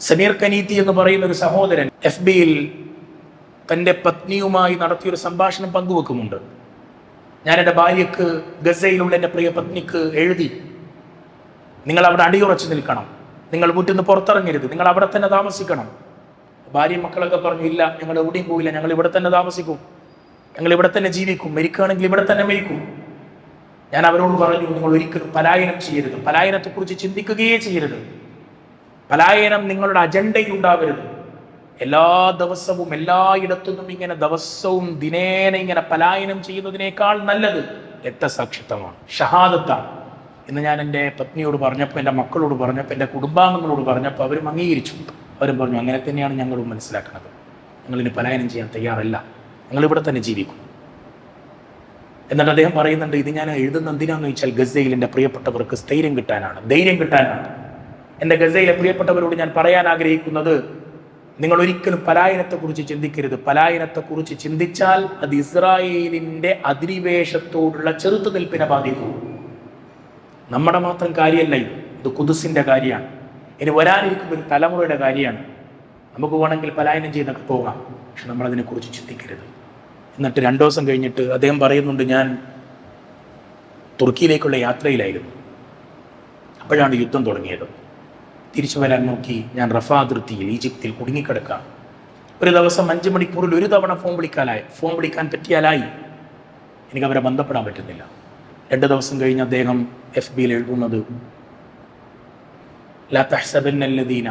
സമീർ കനീത്തി എന്ന് പറയുന്ന ഒരു സഹോദരൻ എഫ് ബിയിൽ തന്റെ പത്നിയുമായി നടത്തിയൊരു സംഭാഷണം പങ്കുവെക്കുന്നുണ്ട്. ഞാൻ എന്റെ ഭാര്യക്ക് ഗസയിലുള്ള എന്റെ പ്രിയ പത്നിക്ക് എഴുതി നിങ്ങൾ അവിടെ അടിയുറച്ചു നിൽക്കണം. നിങ്ങൾ വീട്ടിൽ പുറത്തിറങ്ങരുത്. നിങ്ങൾ അവിടെ തന്നെ താമസിക്കണം. ഭാര്യ മക്കളൊക്കെ പറഞ്ഞു ഇല്ല ഞങ്ങൾ എവിടെയും പോയില്ല ഞങ്ങൾ ഇവിടെ തന്നെ താമസിക്കും. ഞങ്ങൾ ഇവിടെ തന്നെ ജീവിക്കും. മരിക്കുകയാണെങ്കിൽ ഇവിടെ തന്നെ മരിക്കും. ഞാൻ അവരോട് പറഞ്ഞു നിങ്ങൾ ഒരിക്കലും പലായനം ചെയ്യരുത്. പലായനത്തെക്കുറിച്ച് ചിന്തിക്കുകയേ ചെയ്യരുത്. പലായനം നിങ്ങളുടെ അജണ്ടയിൽ ഉണ്ടാവരുത് എല്ലാ ദിവസവും എല്ലായിടത്തുനിന്നും ഇങ്ങനെ ദിവസവും ദിനേന ഇങ്ങനെ പലായനം ചെയ്യുന്നതിനേക്കാൾ നല്ലത് രക്തസാക്ഷിത്വമാണ് ഷഹാദത്താണ്. എന്ന് ഞാൻ എന്റെ പത്നിയോട് പറഞ്ഞപ്പോൾ എന്റെ മക്കളോട് പറഞ്ഞപ്പോൾ എന്റെ കുടുംബാംഗങ്ങളോട് പറഞ്ഞപ്പോൾ അവരും അംഗീകരിച്ചു. അവരും പറഞ്ഞു അങ്ങനെ തന്നെയാണ് ഞങ്ങളും മനസ്സിലാക്കുന്നത്. ഞങ്ങളിന് പലായനം ചെയ്യാൻ തയ്യാറല്ല. ഞങ്ങളിവിടെ തന്നെ ജീവിക്കും. എന്നിട്ട് അദ്ദേഹം പറയുന്നുണ്ട് ഇത് ഞാൻ എഴുതുന്ന എന്തിനാന്ന് വെച്ചാൽ ഗസയിൽ എന്റെ പ്രിയപ്പെട്ടവർക്ക് സ്ഥൈര്യം കിട്ടാനാണ്. ധൈര്യം കിട്ടാനാണ്. എന്റെ ഗസയിലെ പ്രിയപ്പെട്ടവരോട് ഞാൻ പറയാൻ ആഗ്രഹിക്കുന്നത് നിങ്ങൾ ഒരിക്കലും പലായനത്തെക്കുറിച്ച് ചിന്തിക്കരുത്. പലായനത്തെക്കുറിച്ച് ചിന്തിച്ചാൽ അത് ഇസ്രായേലിന്റെ അധിനിവേശത്തോടുള്ള ചെറുത്തുനിൽപ്പിനെ ബാധിക്കും. നമ്മുടെ മാത്രം കാര്യമല്ല ഇത്. ഇത് കാര്യമാണ്. ഇനി വരാനിരിക്കുന്ന ഒരു തലമുറയുടെ കാര്യമാണ്. നമുക്ക് വേണമെങ്കിൽ പലായനം ചെയ്തൊക്കെ പോകാം. പക്ഷെ നമ്മൾ അതിനെക്കുറിച്ച് ചിന്തിക്കരുത്. എന്നിട്ട് രണ്ടു ദിവസം കഴിഞ്ഞിട്ട് അദ്ദേഹം പറയുന്നുണ്ട് ഞാൻ തുർക്കിയിലേക്കുള്ള യാത്രയിലായിരുന്നു. അപ്പോഴാണ് യുദ്ധം തുടങ്ങിയത്. തിരിച്ചു വരാൻ നോക്കി ഞാൻ റഫ അതിർത്തിയിൽ ഈജിപ്തിൽ കുടുങ്ങിക്കിടക്കാം ഒരു ദിവസം അഞ്ച് മണിക്കൂറിൽ ഒരു തവണ ഫോൺ വിളിക്കാനായി ഫോൺ വിളിക്കാൻ പറ്റിയാലായി എനിക്ക് അവരെ ബന്ധപ്പെടാൻ പറ്റുന്നില്ല രണ്ട് ദിവസം കഴിഞ്ഞ് അദ്ദേഹം എഫ് ബിയിൽ എഴുതുന്നത് لا تحسبن الذين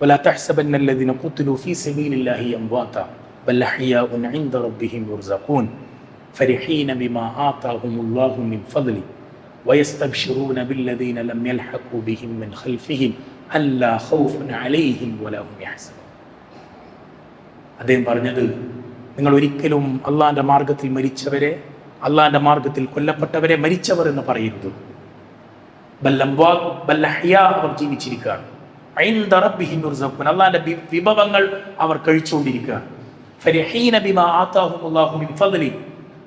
ولا تحسبن الذين قتلوا في سبيل الله أمواتا بل أحياء عند ربهم يرزقون فرحين بما آتاهم الله من فضله ويستبشرون بالذين لم يلحقوا بهم من خلفهم ألا خوف عليهم ولا هم يحزنون അദ്ദേഹം പറഞ്ഞത് നിങ്ങൾ ഒരിക്കലും അള്ളാന്റെ മാർഗത്തിൽ മരിച്ചവരെ അള്ളാന്റെ മാർഗത്തിൽ കൊല്ലപ്പെട്ടവരെ മരിച്ചവർ എന്ന് പറയരുത് ബല്ലംവാ ബല്ലഹ്യ അവർ ജീവിച്ചിരിക്കുകയാണ് ഐന്ദ റബ്ബിഹിം യുർസഖൂൻ അള്ളാന്റെ വി- വിഭവങ്ങൾ അവർ കഴിച്ചുകൊണ്ടിരിക്കുകയാണ് ഫരിഹീന ബിമാ ആതാഹുമുല്ലാഹു മിൻ ഫദ്ലി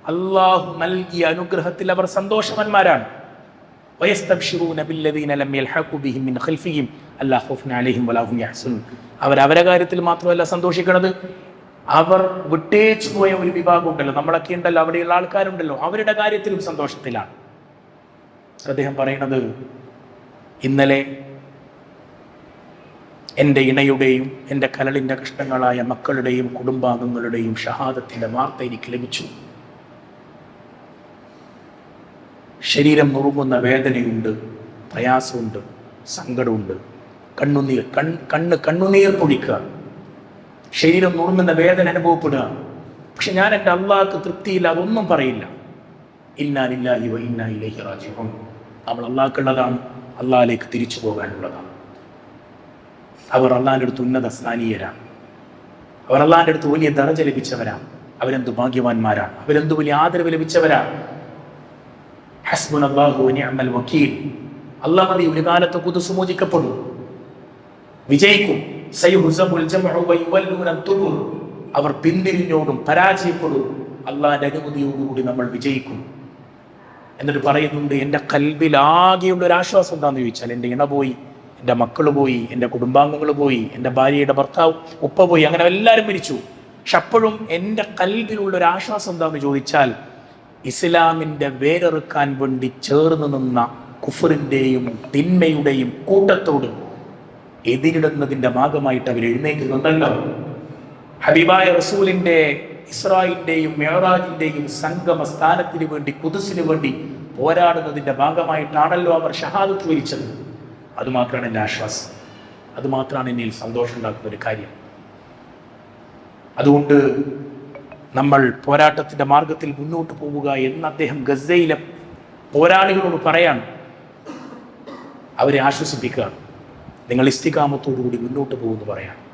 അള്ളാഹു നൽകിയ അനുഗ്രഹത്തിൽ അവർ സന്തോഷവാന്മാരാണ് വയസ്തബ്ശിറൂന ബില്ലദീന ലം യൽഹഖു ബിഹിം മിൻ ഖൽഫിഹിം. അല്ലാ ഖൗഫുൻ അലൈഹിം വലാ ഹും അവർ അവരെ കാര്യത്തിൽ മാത്രമല്ല സന്തോഷിക്കുന്നത് അവർ വിട്ടേച്ചു പോയ ഒരു വിഭാഗം ഉണ്ടല്ലോ നമ്മളൊക്കെ ഉണ്ടല്ലോ അവിടെയുള്ള ആൾക്കാരുണ്ടല്ലോ. അവരുടെ കാര്യത്തിലും സന്തോഷത്തിലാണ്. അദ്ദേഹം പറയുന്നത് ഇന്നലെ എന്റെ ഇണയുടെയും എന്റെ കലളിന്റെ കഷ്ടങ്ങളായ മക്കളുടെയും കുടുംബാംഗങ്ങളുടെയും ഷഹാദത്തിന്റെ വാർത്ത എനിക്ക് ലഭിച്ചു. ശരീരം നുറുങ്ങുന്ന വേദനയുണ്ട് പ്രയാസമുണ്ട് സങ്കടമുണ്ട്. കണ്ണുനീർ കൺ കണ്ണ് കണ്ണുനീർ പൊടിക്കുക. ശരീരം നുറുങ്ങുന്ന വേദന അനുഭവപ്പെടുക. പക്ഷെ ഞാൻ എന്റെ അള്ളാഹ്ക്ക് തൃപ്തിയില്ല അതൊന്നും പറയില്ല. ഇല്ലാനില്ല വ ഇന്നാ ഇലൈഹി റാജിഊൻ. അവൾ അള്ളാഹ്ക്കുള്ളതാണ് അള്ളാഹിലേക്ക് തിരിച്ചു പോകാനുള്ളതാണ്. അവർ അള്ളാഹിന്റെ അടുത്ത് ഉന്നത സ്ഥാനീയരാണ്. അവർ അള്ളാഹിന്റെ അടുത്ത് വലിയ ദറജ ലഭിച്ചവരാണ്. അവരെന്ത് ഭാഗ്യവാന്മാരാണ്? അവരെന്ത് വലിയ ആദരവ് ലഭിച്ചവരാണ്? ഹസ്ബുൻ അള്ളാഹു നിഅമൽ വക്കീൽ. അള്ളാഹ് മതി ഒരു കാലത്ത് കുതുസ് മോചിക്കപ്പെടും വിജയിക്കും അവർ പിന്തിരിഞ്ഞോടും പരാജയപ്പെടും. അള്ളാഹിന്റെ അനുമതിയോടുകൂടി നമ്മൾ വിജയിക്കും. എന്നിട്ട് പറയുന്നുണ്ട് എന്റെ കൽബിൽ ആകെയുള്ള ഒരു ആശ്വാസം എന്താണെന്ന് ചോദിച്ചാൽ എന്റെ ഇണ പോയി എന്റെ മക്കൾ പോയി എന്റെ കുടുംബാംഗങ്ങൾ പോയി എന്റെ ഭാര്യയുടെ ഭർത്താവ് ഉപ്പ പോയി അങ്ങനെ എല്ലാവരും മരിച്ചു. പക്ഷെ അപ്പോഴും എന്റെ കൽബിലുള്ള ഒരു ആശ്വാസം എന്താണെന്ന് ചോദിച്ചാൽ ഇസ്ലാമിന്റെ വേരെറുക്കാൻ വേണ്ടി ചേർന്ന് നിന്ന കുഫറിന്റെയും തിന്മയുടെയും കൂട്ടത്തോട് എതിരിടുന്നതിന്റെ ഭാഗമായിട്ട് അവർ എഴുന്നേറ്റുന്നുണ്ടല്ലോ ഹബീബായ റസൂലിന്റെ ഇസ്രായിലിന്റെയും മേറാജിന്റെയും സംഗമ സ്ഥാനത്തിന് വേണ്ടി കുതിസിന് വേണ്ടി പോരാടുന്നതിന്റെ ഭാഗമായിട്ടാണല്ലോ അവർ ഷഹാദത്ത് വിളിച്ചത് അതുമാത്രമാണ് എന്റെ ആശ്വാസം. അതുമാത്രമാണ് എന്നിൽ സന്തോഷം ഉണ്ടാക്കുന്ന ഒരു കാര്യം. അതുകൊണ്ട് നമ്മൾ പോരാട്ടത്തിന്റെ മാർഗത്തിൽ മുന്നോട്ട് പോവുക എന്ന് അദ്ദേഹം ഗസയിലെ പോരാളികളോട് പറയാണ്. അവരെ ആശ്വസിപ്പിക്കുകയാണ്. നിങ്ങൾ ഇസ്തികാമത്തോടുകൂടി മുന്നോട്ട് പോകുമെന്ന് പറയാണ്.